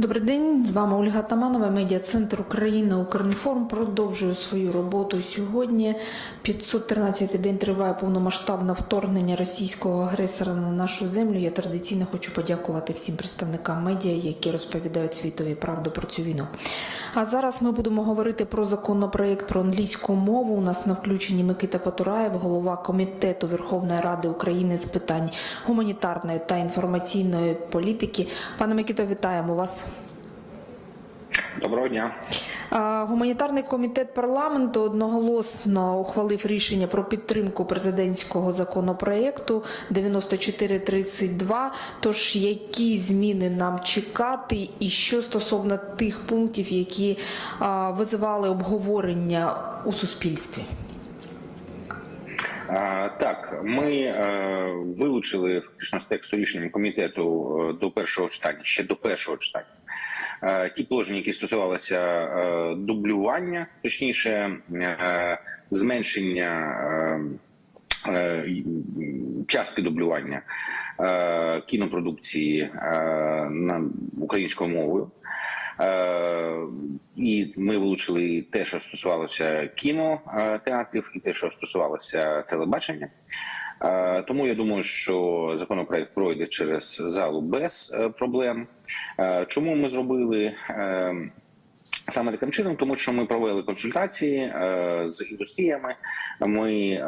Добрий день, з вами Ольга Таманова, медіа-центр Україна Укрінформ продовжує свою роботу сьогодні. 513-й день триває повномасштабне вторгнення російського агресора на нашу землю. Я традиційно хочу подякувати всім представникам медіа, які розповідають світові правду про цю війну. А зараз ми будемо говорити про законопроект про англійську мову. У нас на включенні Микита Потураєв, голова комітету Верховної Ради України з питань гуманітарної та інформаційної політики. Пане Микито, вітаємо вас. Доброго дня. Гуманітарний комітет парламенту одноголосно ухвалив рішення про підтримку президентського законопроекту 9432. Тож які зміни нам чекати, і що стосовно тих пунктів, які визивали обговорення у суспільстві? Так, ми е, вилучили фактично з тексту рішення комітету е, до першого читання, ще до першого читання. Е, Ті положення, які стосувалися е, дублювання, точніше е, зменшення частки дублювання кінопродукції на українською мовою. І ми вилучили те, що стосувалося кінотеатрів, і те, що стосувалося телебачення. Е, Тому я думаю, що законопроект пройде через залу без е, проблем. Е, Чому ми зробили саме таким чином? Тому що ми провели консультації з індустріями. Ми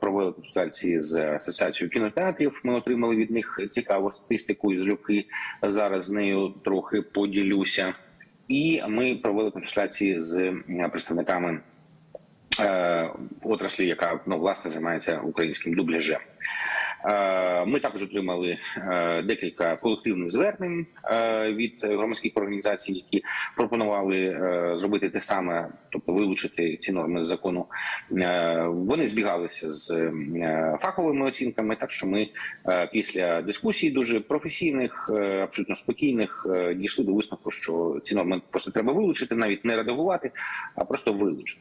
провели консультації з асоціацією кінотеатрів. Ми отримали від них цікаву статистику і залюбки. Зараз з нею трохи поділюся. І ми провели консультації з представниками е, отраслі, яка ну власне займається українським дубляжем. Е, Ми також отримали е, декілька колективних звернень е, від громадських організацій, які пропонували зробити те саме, тобто вилучити ці норми з закону. Вони збігалися з фаховими оцінками, так що ми після дискусій дуже професійних, абсолютно спокійних, дійшли до висновку, що ці норми просто треба вилучити, навіть не редагувати, а просто вилучити.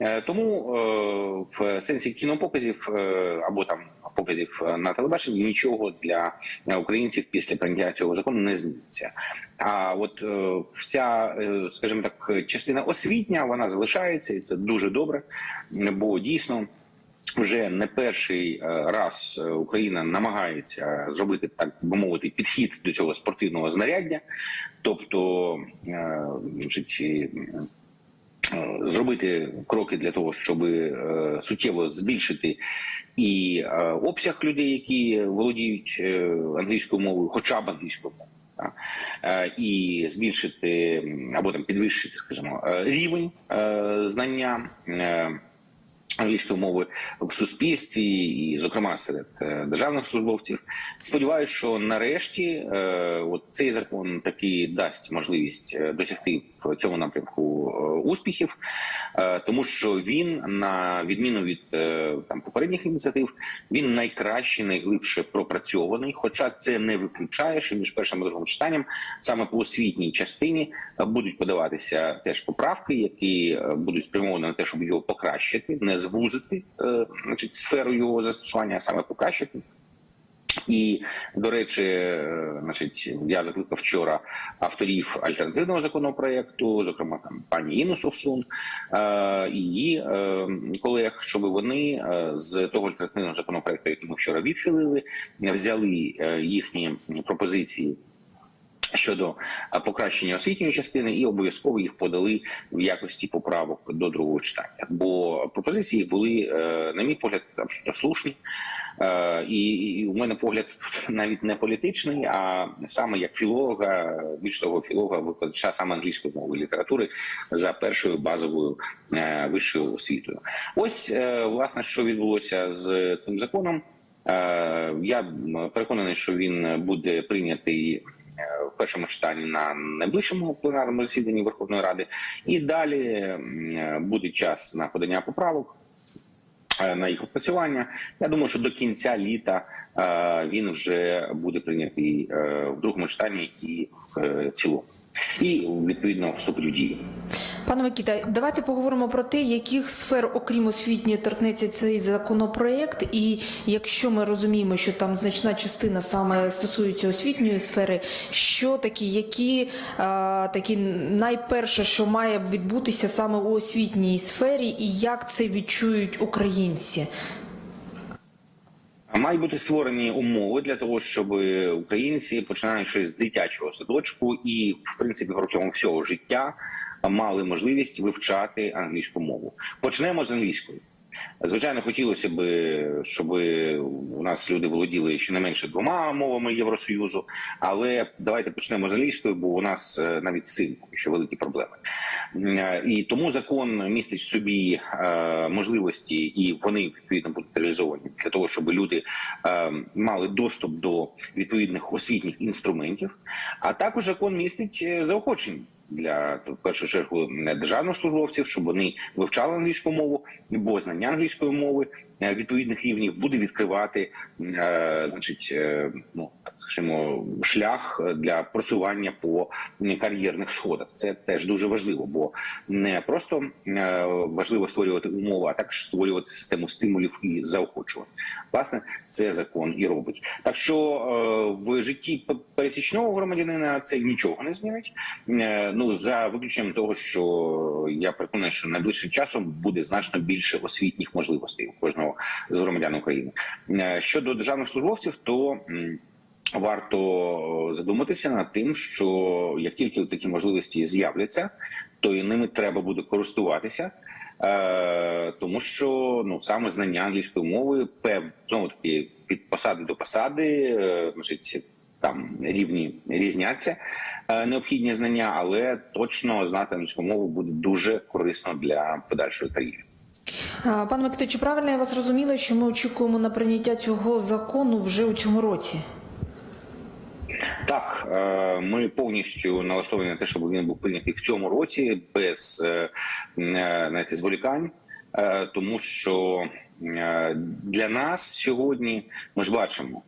Е, Тому е, в сенсі кінопоказів е, або там показів на телебаченні нічого для українців після прийняття цього закону не зміниться. А от вся, скажімо так, частина освітня вона залишається, і це дуже добре, бо дійсно. Вже не перший раз Україна намагається зробити так би мовити підхід до цього спортивного знаряддя, тобто, значить, зробити кроки для того, щоб е, суттєво збільшити і е, обсяг людей, які володіють е, англійською мовою, хоча б англійською мовою. е, І збільшити або там підвищити, скажімо, е, рівень е, знання е, англійської мови в суспільстві, і, зокрема, серед е, державних службовців. Сподіваюся, що нарешті е, от цей закон таки дасть можливість е, досягти в цьому напрямку е, успіхів, е, тому що він, на відміну від е, там попередніх ініціатив, він найкраще, найглибше пропрацьований. Хоча це не виключає, що між першим і другим читанням саме по освітній частині будуть подаватися теж поправки, які будуть спрямовані на те, щоб його покращити, не звузити значить, сферу його застосування, а саме покращити. І до речі, е, значить, я закликав вчора авторів альтернативного законопроекту, зокрема там пані Інну Совсун е, і її е, колег, щоб вони з того альтернативного законопроекту, який ми вчора відхилили, взяли їхні пропозиції. Щодо покращення освітньої частини, і обов'язково їх подали в якості поправок до другого читання. Бо пропозиції були, е, на мій погляд, абсолютно слушні. Е, І, у мене погляд навіть не політичний, а саме як філолога, більш того, філолога викладача саме англійської мови і літератури за першою базовою е, вищою освітою. Ось власне, що відбулося з цим законом. Я переконаний, що він буде прийнятий в першому читанні на найближчому пленарному засіданні Верховної Ради, і далі буде час на подання поправок. е, На їх опрацювання. Я думаю, що до кінця літа е, він вже буде прийнятий е, в другому читанні і в цілому. і відповідно вступить в дію. Пане Микіта, давайте поговоримо про те, яких сфер, окрім освітньої, торкнеться цей законопроект. І якщо ми розуміємо, що там значна частина саме стосується освітньої сфери, що такі, які а, такі найперше, що має відбутися саме у освітній сфері, і як це відчують українці? Мають бути створені умови для того, щоб українці, починаючи з дитячого садочку і в принципі протягом всього життя, мали можливість вивчати англійську мову. Почнемо з англійської. Звичайно, хотілося б, щоб у нас люди володіли щонайменше двома мовами Євросоюзу, але давайте почнемо з англійської, бо у нас е, навіть цим ще великі проблеми. Е, І тому закон містить в собі е, можливості, і вони відповідно будуть реалізовані для того, щоб люди мали доступ до відповідних освітніх інструментів. А також закон містить заохочення для в першу чергу державних службовців, щоб вони вивчали англійську мову, бо знання англійської мови відповідних рівнів буде відкривати, е, значить, е, ну скажімо, шлях для просування по кар'єрних сходах. Це теж дуже важливо, бо не просто е, важливо створювати умови, а також створювати систему стимулів і заохочувати. Власне, це закон і робить. Так що е, в житті пересічного громадянина це нічого не змінить. Е, Ну за виключенням того, що я переконаний, що найближчим часом буде значно більше освітніх можливостей у кожного з громадян України. Е, Щодо державних службовців, то варто задуматися над тим, що як тільки такі можливості з'являться, то і ними треба буде користуватися. Е, тому що ну саме знання англійської мови пев знову таки від посади до посади, е, значить там рівні різняться е, необхідні знання, але точно знати англійську мову буде дуже корисно для подальшої кар'єри. Пане Микито, чи правильно я вас розуміла, що ми очікуємо на прийняття цього закону вже у цьому році? Так, е, ми повністю налаштовані на те, щоб він був прийнятий в цьому році без е, е, зволікань, Е, тому що для нас сьогодні ми ж бачимо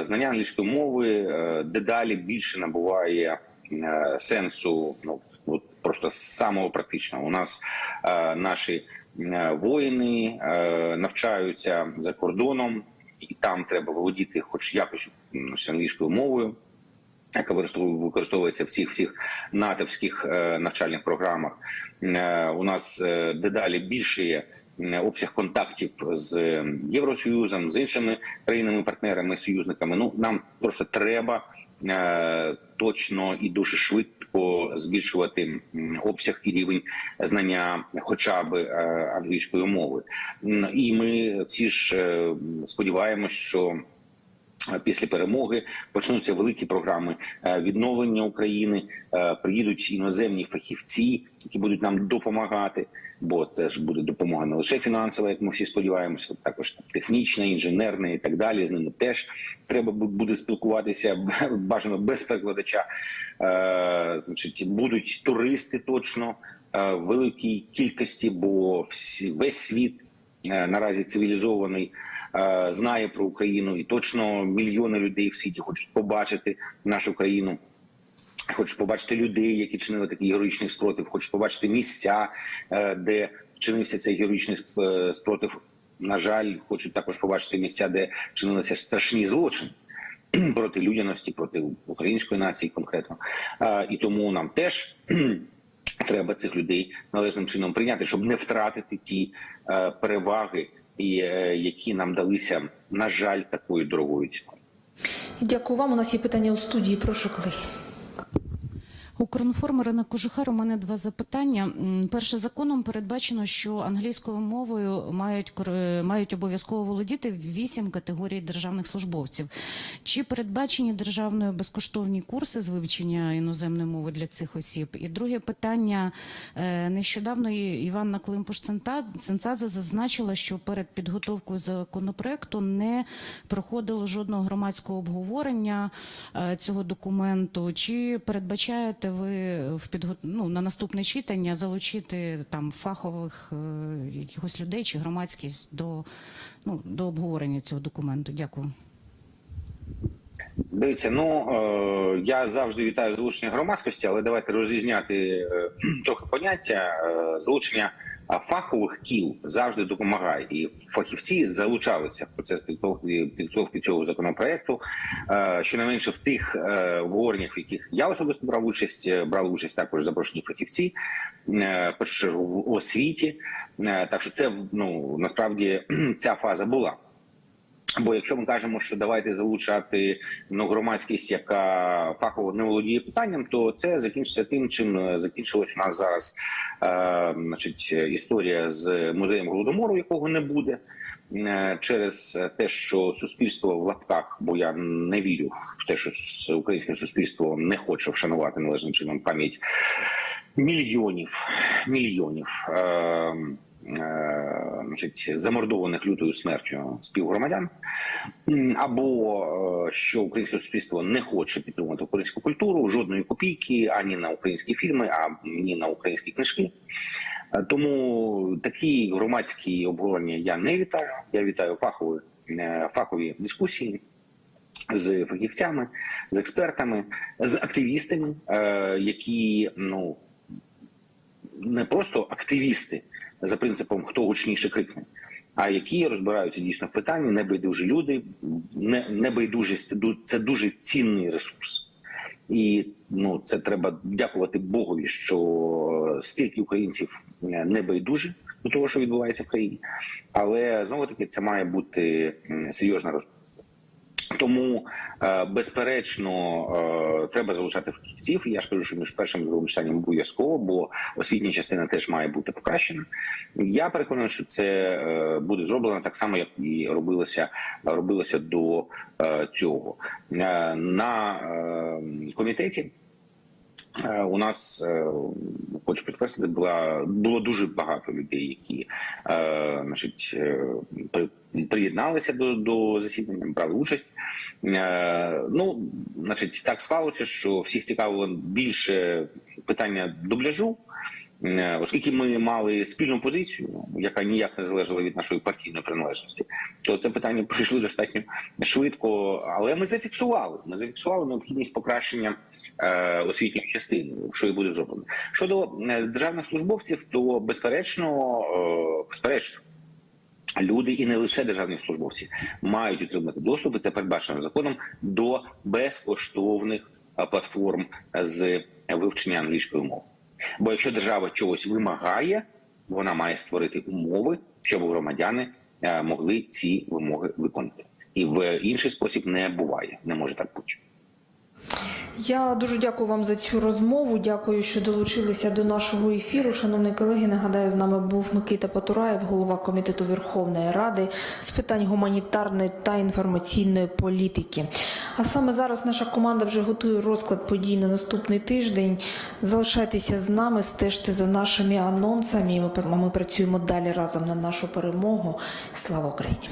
знання англійської мови дедалі більше набуває сенсу. Ну от просто самого практичного. У нас наші воїни е, навчаються за кордоном, і там треба володіти, хоч якось англійською мовою яка використовує- використовується в всіх всіх натовських е, навчальних програмах. Е, у нас е, дедалі більше є е, обсяг контактів з Євросоюзом, з іншими країнами-партнерами, союзниками. Ну нам просто треба е, точно і дуже швидко збільшувати обсяг і рівень знання, хоча б е, англійської мови. І ми всі ж сподіваємося, сподіваємось, що Після перемоги почнуться великі програми е, відновлення України. е, Приїдуть іноземні фахівці, які будуть нам допомагати. Бо це ж буде допомога не лише фінансова, як ми всі сподіваємося, також технічна, інженерна і так далі. З ними теж треба бу- буде спілкуватися бажано без перекладача. Е, Значить, будуть туристи точно е, в великій кількості, бо всі весь світ е, наразі цивілізований е, знає про Україну, і точно мільйони людей в світі хочуть побачити нашу країну. Хочуть побачити людей, які чинили такий героїчний спротив, хочуть побачити місця, е, де вчинився цей героїчний е, спротив. На жаль, хочуть також побачити місця, де чинилися страшні злочини проти людяності, проти української нації конкретно. Е, І тому нам теж треба цих людей належним чином прийняти, щоб не втратити ті е, переваги, і, е, які нам далися, на жаль, такою дорогою ціною. Дякую вам. У нас є питання у студії. Прошу коли. Укрінформ Ірина Кожухар, у мене два запитання. Перше, законом передбачено, що англійською мовою мають мають обов'язково володіти вісім категорій державних службовців. Чи передбачені державною безкоштовні курси з вивчення іноземної мови для цих осіб? І друге питання Е, нещодавно Іванна Климпуш-Ценцадзе зазначила, що перед підготовкою законопроекту не проходило жодного громадського обговорення е, цього документу. Чи передбачаєте ви в підго... ну, на наступне читання залучити там фахових е, якихось людей чи громадськість до, ну, до обговорення цього документу? Дякую. Дивіться, ну е, я завжди вітаю залучення громадськості, але давайте розрізняти е, трохи поняття. Е, залучення а, фахових кіл завжди допомагає, і фахівці залучалися в процес підготовки, підготовки цього законопроекту. Е, щонайменше в тих е, обговореннях, в яких я особисто брав участь, е, брали участь також запрошені фахівці, першу чергу в освіті. Так що це ну насправді ця фаза була. Бо якщо ми кажемо, що давайте залучати ну, громадськість, яка фахово не володіє питанням, то це закінчиться тим, чим е, закінчилась у нас зараз е, значить, історія з музеєм голодомору, якого не буде, е, через те, що суспільство в лапках, бо я не вірю в те, що українське суспільство не хоче вшанувати належним чином пам'ять мільйонів мільйонів. Е, Значить, замордованих лютою смертю співгромадян, або е, що українське суспільство не хоче підтримувати українську культуру, жодної копійки ані на українські фільми, ані на українські книжки. Е, Тому такі громадські обговорення я не вітаю. Я вітаю фахові, е, фахові дискусії з фахівцями, з експертами, з активістами, е, які ну не просто активісти за принципом хто гучніше крикне, а які розбираються дійсно в питанні, небайдужі люди, не, небайдужість ду- це дуже цінний ресурс. І ну це треба дякувати Богові, що стільки українців е, не байдужі до того, що відбувається в країні. Але знову таки це має бути серйозна розмова. Тому е, безперечно е, треба залучати фахівців. Я ж кажу, що між першим і другим читанням обов'язково, бо освітня частина теж має бути покращена. Я переконаний, що це е, буде зроблено так само, як і робилося робилося до цього на комітеті. У нас хочу підкреслити, була було дуже багато людей, які е, значить е, при- приєдналися до, до засідання, брали участь. Е, ну, значить, так склалося, що всіх цікавило більше питання дубляжу. Е, Оскільки ми мали спільну позицію, яка ніяк не залежала від нашої партійної приналежності, то це питання пройшли достатньо швидко. Але ми зафіксували. Ми зафіксували необхідність покращення е, освітньої частини, що і буде зроблено. Щодо е, державних службовців, то безперечно, безперечно. Люди і не лише державні службовці мають отримати доступ, і це передбачено законом до безкоштовних платформ з вивчення англійської мови. Бо якщо держава чогось вимагає, вона має створити умови, щоб громадяни е, могли ці вимоги виконати. І в інший спосіб не буває, не може так бути. Я дуже дякую вам за цю розмову. Дякую, що долучилися до нашого ефіру. Шановні колеги, нагадаю, з нами був Микита Потураєв, голова комітету Верховної Ради з питань гуманітарної та інформаційної політики. А саме зараз наша команда вже готує розклад подій на наступний тиждень. Залишайтеся з нами, стежте за нашими анонсами. Ми, ми працюємо далі разом на нашу перемогу. Слава Україні!